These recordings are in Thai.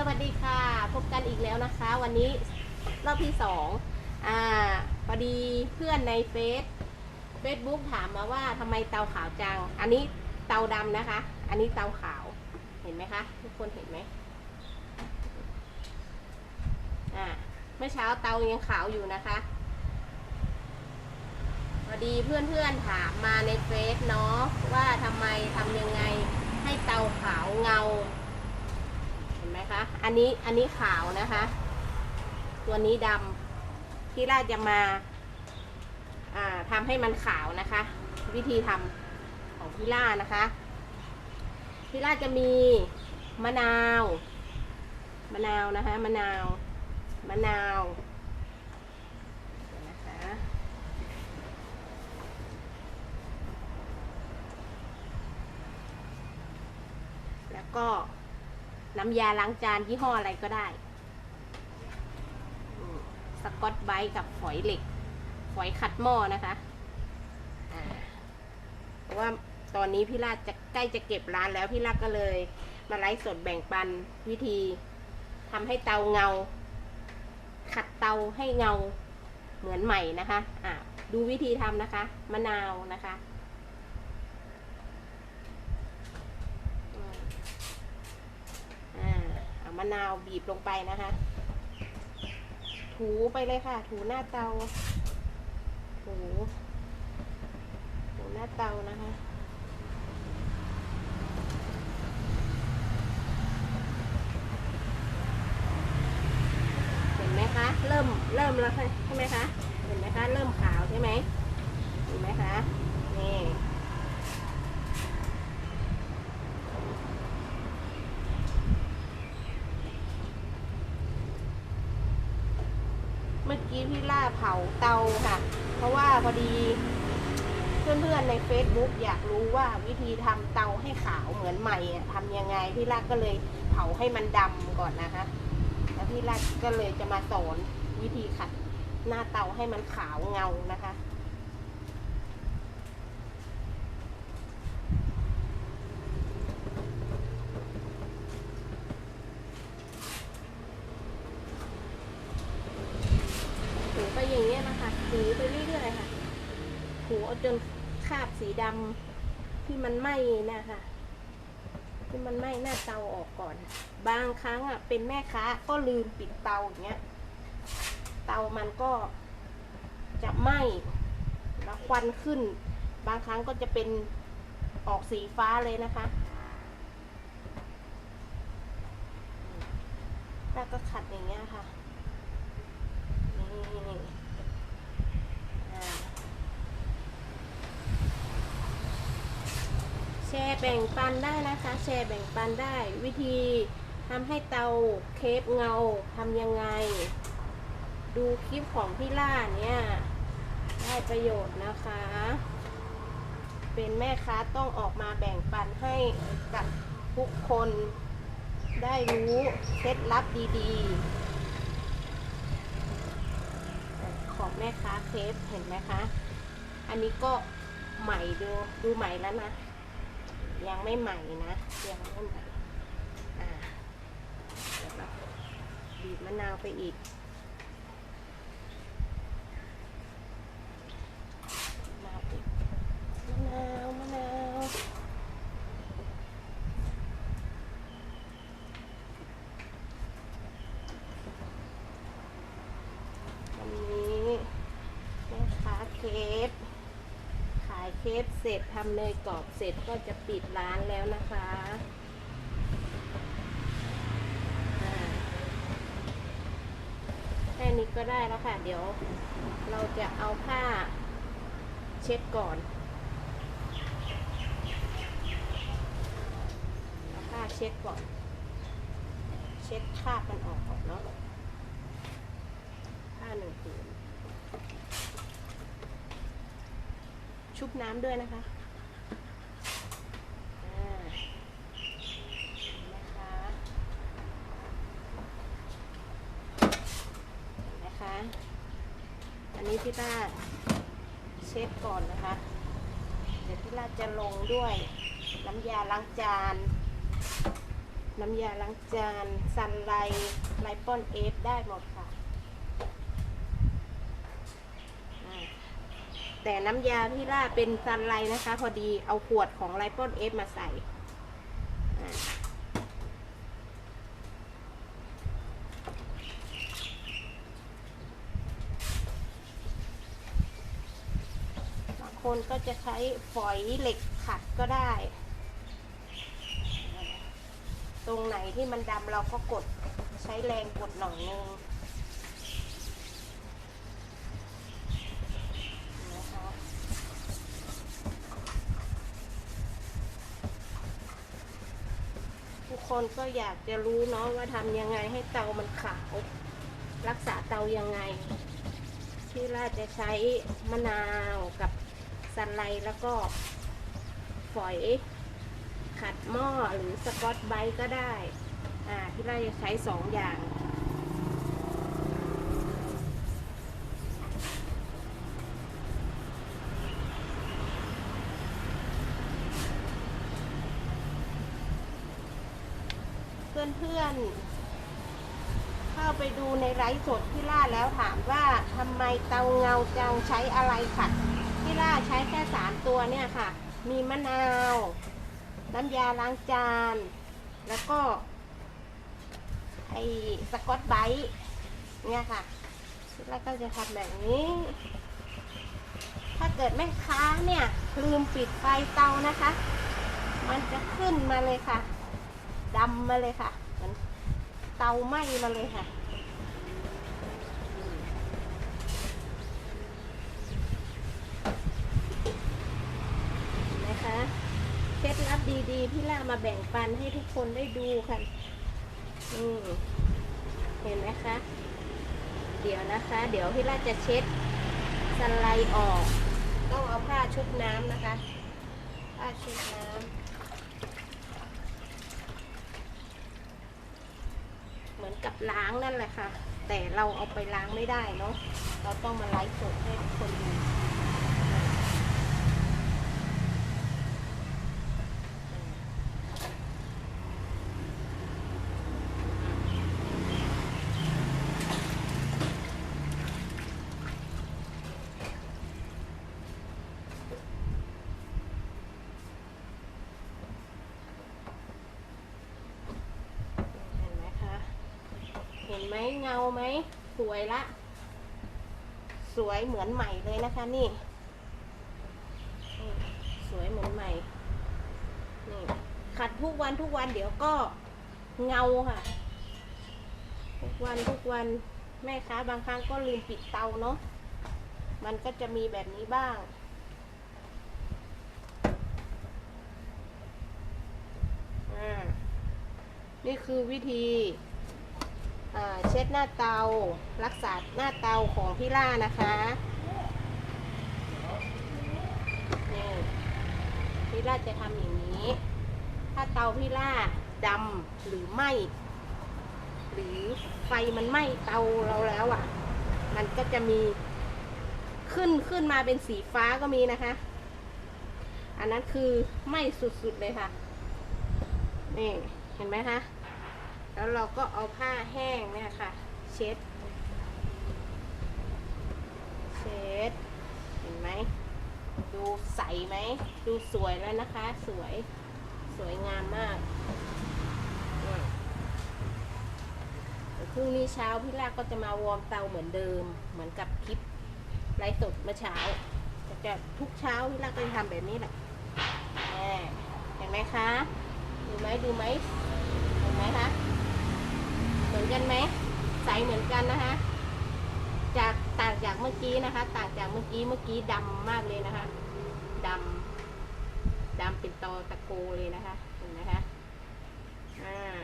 สวัสดีค่ะ พบกันอีกแล้วนะคะ วันนี้รอบที่สองอ่าพอดีเพื่อนในเฟซเฟซบุ๊กถามมาว่าทำไมเตาขาวจัง อันนี้เตาดำนะคะ อันนี้เตาขาวเห็นไหมคะ ทุกคนเห็นไหมอ่าเมื่อเช้าเตายังขาวอยู่นะคะพอดีเพื่อนๆถามมาในเฟซเนาะว่าทำไมทำยังไงให้เตาขาวเงา ไหมคะ อันนี้อันนี้ขาวนะคะ ตัวนี้ดำที่ราจะมาทำให้มันขาวนะคะ วิธีทำของพี่ล่านะคะพี่ล่าจะมีมะนาวมะนาวนะคะมะนาวมะนาวเดี๋ยวนะคะแล้วก็ น้ำยาล้างจานยี่ห้ออะไรก็ได้สกอตไบรท์กับฝอยเหล็ก ฝอยขัดหม้อนะคะเพราะว่าตอนนี้พี่ราชจะใกล้จะเก็บร้านแล้วพี่ราชก็เลย มาไลฟ์สดแบ่งปันวิธีทำให้เตาเงา ขัดเตาให้เงาเหมือนใหม่นะคะ อ่าดูวิธีทำนะคะ มะนาวนะคะอืม อ่าเอา มะนาวบีบลงไปนะคะ ถูไปเลยค่ะ ถูหน้าเตา ถู ถูหน้าเตานะคะ เห็นไหมคะ เริ่ม เริ่มแล้วใช่ไหมคะ เห็นไหมคะ เริ่มขาวใช่ไหม เห็นไหมคะ นี่ เมื่อกี้พี่ล่าเผาเตาค่ะ เพราะว่าพอดีเพื่อนๆใน Facebook อยากรู้ว่าวิธีทำเตาให้ขาวเหมือนใหม่อะทำยังไงพี่ล่าก็เลยเผาให้มันดำก่อนนะคะ แล้วพี่ล่าก็เลยจะมาสอนวิธีขัดหน้าเตาให้มันขาวเงานะคะ ถูไปอย่างเงี้ยนะคะถูไปเรื่อยๆค่ะ ถูเอาจนคราบสี ดำที่มันไหม้นะคะที่มันไหม้หน้าเตาออกก่อน บางครั้งอะเป็นแม่ค้าก็ลืมปิดเตาอย่างเงี้ย เตามันก็จะไหม้แล้วควันขึ้น บางครั้งก็จะเป็นออกสีฟ้าเลยนะคะแล้วก็ขัดอย่างเงี้ยค่ะ นี่อ่าแช ร์แบ่งปันได้นะคะ แชร์แบ่งปันได้ วิธีทำให้เตาเคฟเงาทำยังไง ดูคลิปของพี่ล่าเนี่ยได้ประโยชน์นะคะ เป็นแม่ค้าต้องออกมาแบ่งปันให้กับทุกคนได้รู้เคล็ดลับดีๆ ของแม่ค้าเคฟเห็นไหมคะ อันนี้ก็ใหม่ดูดูใหม่แล้วนะ ยังไม่ใหม่นะยังไม่ใหม่อ่าเดี๋ยวเราบีบมะนาวไปอีก มะนาวอีกมะนาวมะนาววันนี้แม่ค้าเคฟขายเค ฟเสร็จทำเนยกรอบเสร็จก็จะปิดร้านแล้วนะคะแค่นี้ก็ได้แล้วค่ะ เดี๋ยวเราจะเอาผ้าเช็ดก่อนเอาผ้าเช็ดก่อน เช็ดคราบมันออกก่อนเนาะผ้าหนึ่งผืน ชุบน้ำด้วยนะคะนะคะอันนี้พี่ต้าเช็ดก่อนนะคะ เดี๋ยวพี่ต้าจะลงด้วยน้ำยาล้างจาน น้ำยาล้างจาน ซันไลไลปอนเอฟได้หมดค่ะอ่า แต่น้ำยาพี่ล่าเป็นซันไลนะคะ พอดีเอาขวดของไลปอนเอฟมาใส่อ่าบางคนก็จะใช้ฝอยเหล็กขัดก็ได้ ตรงไหนที่มันดำเราก็กดใช้แรงกดหน่อยนึงนะคะทุก คนก็อยากจะรู้เนาะว่าทำยังไงให้เตามันขาว รักษาเตายังไง ที่ล่าจะใช้มะนาวกับสันไลแล้วก็ฝอย ขัดหม้อหรือสกอตไบก็ได้ อ่าที่ราจะใช้สองอย่าง เพื่อนๆ เข้าไปดูในไลฟ์สดพี่ล่าแล้วถามว่าทำไมเตาเงาจังใช้อะไรขัดพี่ล่าใช้แค่สามตัวเนี่ยค่ะ มีมะนาวน้ำยาล้างจาน แล้วก็ไอ้สกอตไบท์เนี่ยค่ะแล้วก็จะทำแบบนี้ ถ้าเกิดแม่ค้าเนี่ยลืมปิดไฟเตานะคะ มันจะขึ้นมาเลยค่ะ ดำมาเลยค่ะเหมือนเตาไหม้มาเลยค่ะ นะคะเคล็ดลับดีๆ พี่ล่ามาแบ่งปันให้ทุกคนได้ดูค่ะอืมเห็นไหมคะ เดี๋ยวนะคะ เดี๋ยวพี่ล่าจะเช็ดสไลด์ออก ต้องเอาผ้าชุบน้ำนะคะ ผ้าชุบน้ำเหมือน กับล้างนั่นแหละค่ะ แต่เราเอาไปล้างไม่ได้เนาะเราต้องมาไลฟ์สดให้ทุกคนดู เห็นไหมคะ เห็นไหมเงาไหมสวยละ สวยเหมือนใหม่เลยนะคะนี่ สวยเหมือนใหม่นี่ขัดทุกวันทุกวันเดี๋ยวก็เงาค่ะ ทุกวันทุกวันแม่ค้าบางครั้งก็ลืมปิดเตาเนาะมันก็จะมีแบบนี้บ้างนี่คือวิธี เช็ดหน้าเตา รักษาหน้าเตาของพี่ล่านะคะนี่พี่ล่าจะทำอย่างนี้ ถ้าเตาพี่ล่าดำหรือไหมหรือไฟมันไหม้เตาเราแล้วอะ่ะ มันก็จะมีขึ้นขึ้นมาเป็นสีฟ้าก็มีนะคะ อันนั้นคือไหม้สุดๆเลยค่ะ นี่ เห็นไหมคะ แล้วเราก็เอาผ้าแห้งเนี่ยค่ะ เช็ด เช็ด เห็นไหม ดูใสไหม ดูสวยแล้วนะคะ สวย สวยงามมากพรุ่งนี้เช้าพี่ลากก็จะมาวอร์มเตาเหมือนเดิม เหมือนกับคลิปไลฟ์สดเมื่อเช้าจะทุกเช้าพี่ลากก็จะทำแบบนี้แหละเห็นไหมคะ ดูไหมดูไหมเห็นไหมคะ มือนกันไหมใสเหมือนกันนะคะ จากต่างจากเมื่อกี้นะคะ ต่างจากเมื่อกี้เมื่อกี้ดำมากเลยนะคะดำดำเป็นตอตะโกเลยนะคะเห็นไหมคะอ่า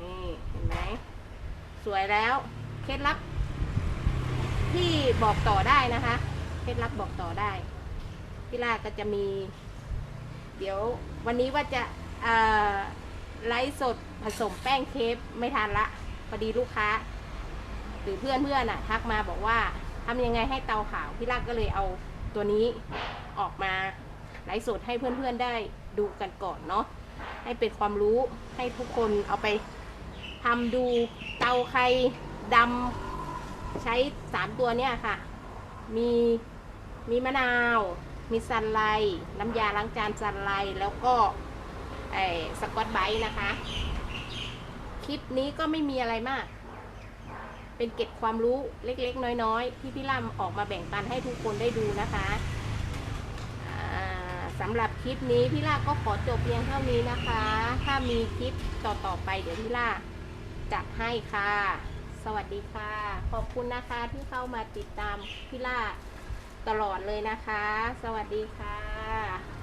นี่เห็นไหมสวยแล้วเคล็ดลับ ที่บอกต่อได้นะคะเคล็ดลับบอกต่อได้พี่ล่าก็จะมี เดี๋ยววันนี้ว่าจะเอ่อ ไลฟ์สดผสมแป้งเค้กไม่ทันละพอดีลูกค้า หรือเพื่อนเพื่อนๆน่ะทักมาบอกว่าทำยังไงให้เตาขาวพี่ลักก็เลยเอาตัวนี้ออกมาไลฟ์สดให้เพื่อนๆได้ดูกันก่อนเนาะให้เป็นความรู้ให้ทุกคนเอาไปทำดูเตาไข่ดำใช้สามตัวเนี่ยค่ะ มีมีมะนาว มีซันไลน้ำยาล้างจานซันไลแล้วก็ ไอ้สกอตไบรท์นะคะ คลิปนี้ก็ไม่มีอะไรมาก เป็นเก็บความรู้เล็กๆ น้อยๆ ที่พี่ล่ำออกมาแบ่งปันให้ทุกคนได้ดูนะคะสำหรับคลิปนี้พี่ล่าก็ขอจบเพียงเท่านี้นะคะ ถ้ามีคลิปต่อๆไปเดี๋ยวพี่ล่าจัดให้ค่ะ สวัสดีค่ะ ขอบคุณนะคะที่เข้ามาติดตามพี่ล่าตลอดเลยนะคะ สวัสดีค่ะ